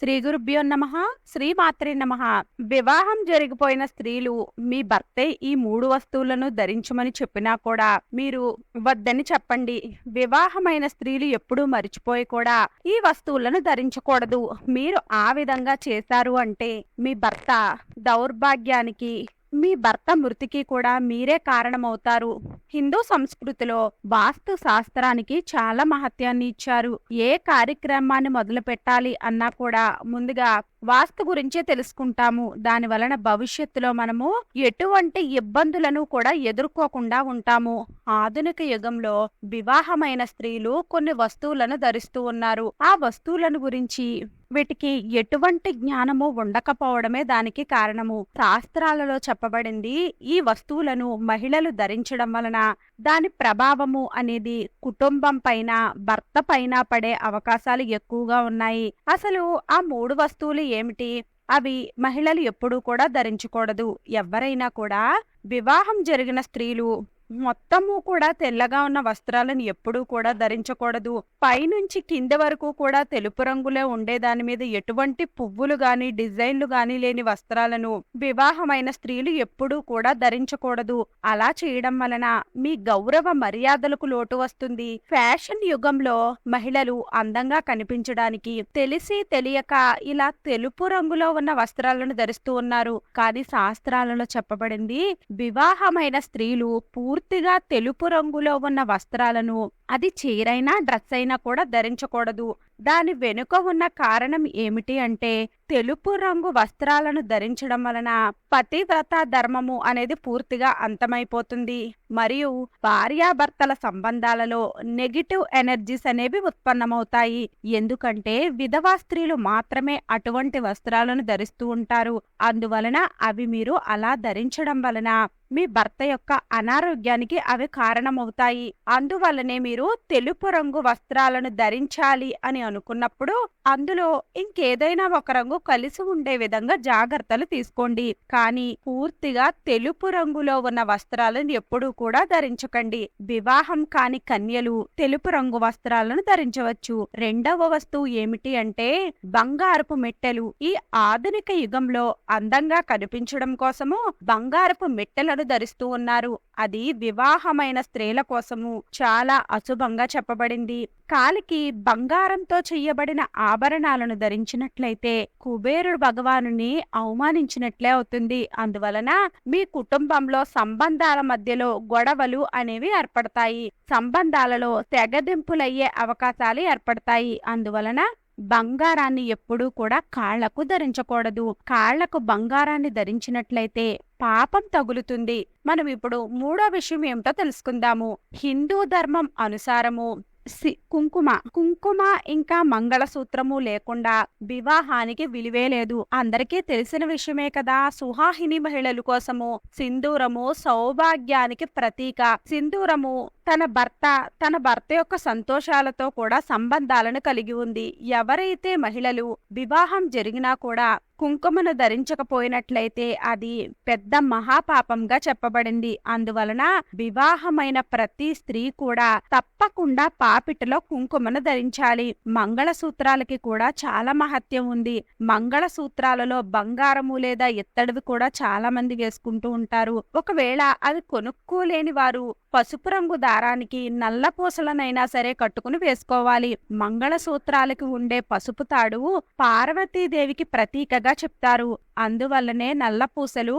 శ్రీ గురుభ్యో నమ. శ్రీమాత్రే నమ. వివాహం జరిగిపోయిన స్త్రీలు మీ భర్తే ఈ మూడు వస్తువులను ధరించమని చెప్పినా కూడా మీరు వద్దని చెప్పండి. వివాహమైన స్త్రీలు ఎప్పుడూ మరిచిపోయి కూడా ఈ వస్తువులను ధరించకూడదు. మీరు ఆ విధంగా చేశారు అంటే మీ భర్త దౌర్భాగ్యానికి మీ భర్త మృతికి కూడా మీరే కారణమవుతారు. హిందూ సంస్కృతిలో వాస్తు శాస్త్రానికి చాలా మహత్యాన్ని ఇచ్చారు. ఏ కార్యక్రమాన్ని మొదలు పెట్టాలి అన్నా కూడా ముందుగా వాస్తు గురించే తెలుసుకుంటాము. దాని వలన భవిష్యత్తులో మనము ఎటువంటి ఇబ్బందులను కూడా ఎదుర్కోకుండా ఉంటాము. ఆధునిక యుగంలో వివాహమైన స్త్రీలు కొన్ని వస్తువులను ధరిస్తూ ఉన్నారు. ఆ వస్తువులను గురించి వీటికి ఎటువంటి జ్ఞానము ఉండకపోవడమే దానికి కారణము. శాస్త్రాలలో చెప్పబడింది ఈ వస్తువులను మహిళలు ధరించడం వలన దాని ప్రభావము అనేది కుటుంబం పైన భర్త పైన పడే అవకాశాలు ఎక్కువగా ఉన్నాయి. అసలు ఆ మూడు వస్తువులు ఏమిటి? అవి మహిళలు ఎప్పుడూ కూడా ధరించకూడదు. ఎవరైనా కూడా వివాహం జరిగిన స్త్రీలు మొత్తము కూడా తెల్లగా ఉన్న వస్త్రాలను ఎప్పుడూ కూడా ధరించకూడదు. పైనుంచి కింద వరకు కూడా తెలుపు రంగులో ఉండే దాని మీద ఎటువంటి పువ్వులు గాని డిజైన్లు గాని లేని వస్త్రాలను వివాహమైన స్త్రీలు ఎప్పుడూ కూడా ధరించకూడదు. అలా చేయడం వలన మీ గౌరవ మర్యాదలకు లోటు వస్తుంది. ఫ్యాషన్ యుగంలో మహిళలు అందంగా కనిపించడానికి తెలిసి తెలియక ఇలా తెలుపు రంగులో ఉన్న వస్త్రాలను ధరిస్తూ ఉన్నారు. కానీ శాస్త్రాలలో చెప్పబడింది వివాహమైన స్త్రీలు పూర్తిగా తెలుపు రంగులో ఉన్న వస్త్రాలను అది చీరైనా డ్రెస్ అయినా కూడా ధరించకూడదు. దాని వెనుక ఉన్న కారణం ఏమిటి అంటే తెలుపు రంగు వస్త్రాలను ధరించడం వలన పతివ్రత ధర్మము అనేది పూర్తిగా అంతమైపోతుంది. మరియు భార్యాభర్తల సంబంధాలలో నెగిటివ్ ఎనర్జీస్ అనేవి ఉత్పన్నమవుతాయి. ఎందుకంటే విధవా స్త్రీలు మాత్రమే అటువంటి వస్త్రాలను ధరిస్తూ ఉంటారు. అందువలన అవి మీరు అలా ధరించడం వలన మీ భర్త యొక్క అనారోగ్యానికి అవి కారణమవుతాయి. అందువల్లనే మీరు తెలుపు రంగు వస్త్రాలను ధరించాలి అని అనుకున్నప్పుడు అందులో ఇంకేదైనా ఒక రంగు కలిసి ఉండే విధంగా జాగ్రత్తలు తీసుకోండి. కానీ పూర్తిగా తెలుపు రంగులో ఉన్న వస్త్రాలను ఎప్పుడూ కూడా ధరించకండి. వివాహం కాని కన్యలు తెలుపు రంగు వస్త్రాలను ధరించవచ్చు. రెండవ వస్తువు ఏమిటి అంటే బంగారపు మెట్టెలు. ఈ ఆధునిక యుగంలో అందంగా కనిపించడం కోసము బంగారపు మెట్టెలను ధరిస్తూ ఉన్నారు. అది వివాహమైన స్త్రీల కోసము చాలా అశుభంగా చెప్పబడింది. కాలికి బంగారంతో చెయ్యబడిన ఆభరణాలను ధరించినట్లయితే కుబేరుడు భగవానుని అవమానించినట్లే అవుతుంది. అందువలన మీ కుటుంబంలో సంబంధాల మధ్యలో గొడవలు అనేవి ఏర్పడతాయి. సంబంధాలలో తెగదింపులయ్యే అవకాశాలు ఏర్పడతాయి. అందువలన బంగారాన్ని ఎప్పుడూ కూడా కాళ్ళకు ధరించకూడదు. కాళ్ళకు బంగారాన్ని ధరించినట్లయితే పాపం తగులుతుంది. మనం ఇప్పుడు మూడో విషయం ఏమిటో తెలుసుకుందాము. హిందూ ధర్మం అనుసారము సి కుంకుమ. కుంకుమ ఇంకా మంగళసూత్రము లేకుండా వివాహానికి విలువే లేదు. అందరికీ తెలిసిన విషయమే కదా. సుహాహిని మహిళల కోసము సింధూరము సౌభాగ్యానికి ప్రతీక. సింధూరము తన భర్త తన భర్త యొక్క సంతోషాలతో కూడా సంబంధాలను కలిగి ఉంది. ఎవరైతే మహిళలు వివాహం జరిగినా కూడా కుంకుమను ధరించకపోయినట్లయితే అది పెద్ద మహాపాపంగా చెప్పబడింది. అందువలన వివాహమైన ప్రతి స్త్రీ కూడా తప్పకుండా పాపిటలో కుంకుమను ధరించాలి. మంగళసూత్రాలకి కూడా చాలా మహత్యం ఉంది. మంగళసూత్రాలలో బంగారము లేదా ఇత్తడివి కూడా చాలా మంది వేసుకుంటూ ఉంటారు. ఒకవేళ అది కొనుక్కోలేని వారు పసుపు రంగు దారానికి నల్ల పూసలనైనా సరే కట్టుకుని వేసుకోవాలి. మంగళసూత్రాలకి ఉండే పసుపు తాడు పార్వతీదేవికి ప్రతీకగా చెప్తారు. అందువల్లనే నల్ల పూసలు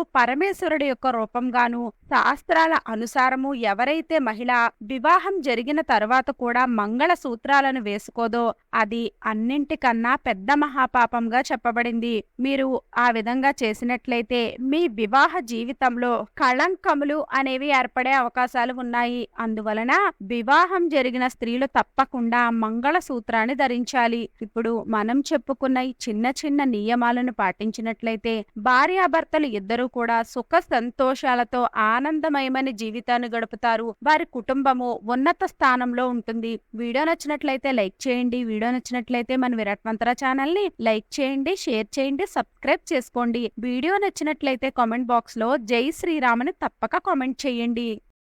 యొక్క రూపంగాను శాస్త్రాల అనుసారము ఎవరైతే మహిళ వివాహం జరిగిన తర్వాత కూడా మంగళ సూత్రాలను వేసుకోదో అది అన్నింటికన్నా పెద్ద మహాపాపంగా చెప్పబడింది. మీరు ఆ విధంగా చేసినట్లయితే మీ వివాహ జీవితంలో కళంకములు అనేవి ఏర్పడే అవకాశాలు ఉన్నాయి. అందువలన వివాహం జరిగిన స్త్రీలు తప్పకుండా మంగళ సూత్రాన్ని ధరించాలి. ఇప్పుడు మనం చెప్పుకున్న ఈ చిన్న చిన్న నియమాలను పాటించినట్లయితే భార్యాభర్తలు ఇద్దరూ కూడా సుఖ సంతోషాలతో ఆనందమయమైన జీవితాన్ని గడుపుతారు. వారి కుటుంబము ఉన్నత స్థానంలో ఉంటుంది. వీడియో నచ్చినట్లయితే లైక్ చేయండి. వీడియో నచ్చినట్లయితే మన విరాట్మంతర ఛానల్ని లైక్ చేయండి షేర్ చేయండి సబ్స్క్రైబ్ చేసుకోండి. వీడియో నచ్చినట్లయితే కామెంట్ బాక్స్లో జై శ్రీరామ్ అని తప్పక కామెంట్ చేయండి.